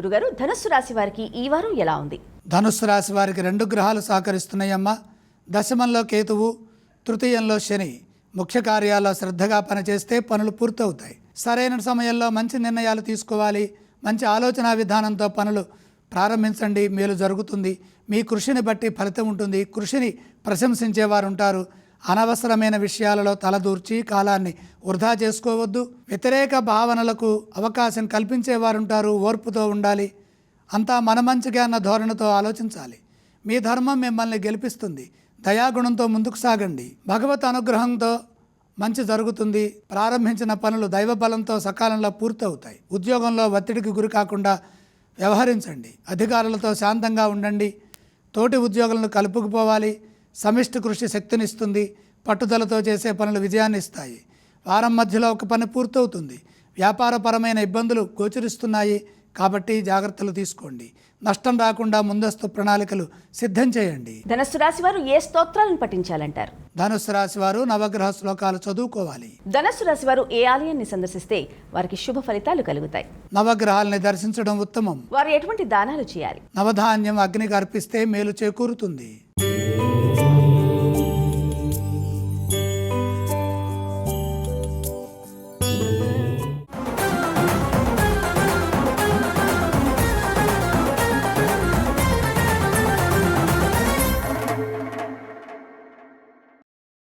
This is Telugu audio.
గురుగారు ధనుస్సు రాశి వారికి ఈ వారం ఎలా ఉంది? ధనుస్సు రాశి వారికి రెండు గ్రహాలు సహకరిస్తున్నాయమ్మా. దశమంలో కేతువు తృతీయంలో శని. ముఖ్య కార్యాల్లో శ్రద్ధగా పనిచేస్తే పనులు పూర్తవుతాయి. సరైన సమయంలో మంచి నిర్ణయాలు తీసుకోవాలి. మంచి ఆలోచన విధానంతో పనులు ప్రారంభించండి. మేలు జరుగుతుంది. మీ కృషిని బట్టి ఫలితం ఉంటుంది. కృషిని ప్రశంసించేవారు ఉంటారు అనవసరమైన విషయాలలో తలదూర్చి కాలాన్ని వృధా చేసుకోవద్దు. వ్యతిరేక భావనలకు అవకాశం కల్పించేవారుంటారు ఓర్పుతో ఉండాలి. అంతా మన మంచిగా అన్న ధోరణితో ఆలోచించాలి. మీ ధర్మం మిమ్మల్ని గెలిపిస్తుంది. దయాగుణంతో ముందుకు సాగండి. భగవత్ అనుగ్రహంతో మంచి జరుగుతుంది. ప్రారంభించిన పనులు దైవ బలంతో సకాలంలో పూర్తవుతాయి. ఉద్యోగంలో ఒత్తిడికి గురి కాకుండా వ్యవహరించండి. అధికారులతో శాంతంగా ఉండండి. తోటి ఉద్యోగులను కలుపుకుపోవాలి. సమిష్టి కృషి శక్తినిస్తుంది పట్టుదలతో చేసే పనులు విజయాన్ని ఇస్తాయి వారం మధ్యలో ఒక పని పూర్తవుతుంది. వ్యాపారపరమైన ఇబ్బందులు గోచరిస్తున్నాయి కాబట్టి జాగ్రత్తలు తీసుకోండి. నష్టం రాకుండా ముందస్తు ప్రణాళికలు సిద్ధం చేయండి. ధనస్సు రాశి వారు ఏ స్తోత్రాలను పఠించాలంటారు? ధనుస్సు రాశి వారు నవగ్రహ శ్లోకాలు చదువుకోవాలి. ధనస్సు రాశి వారు ఏ ఆలయాన్ని సందర్శిస్తే వారికి శుభ ఫలితాలు కలుగుతాయి? నవగ్రహాల్ని దర్శించడం ఉత్తమం. వారు ఎటువంటి దానాలు చేయాలి? నవధాన్యం అగ్నికి అర్పిస్తే మేలు చేకూరుతుంది.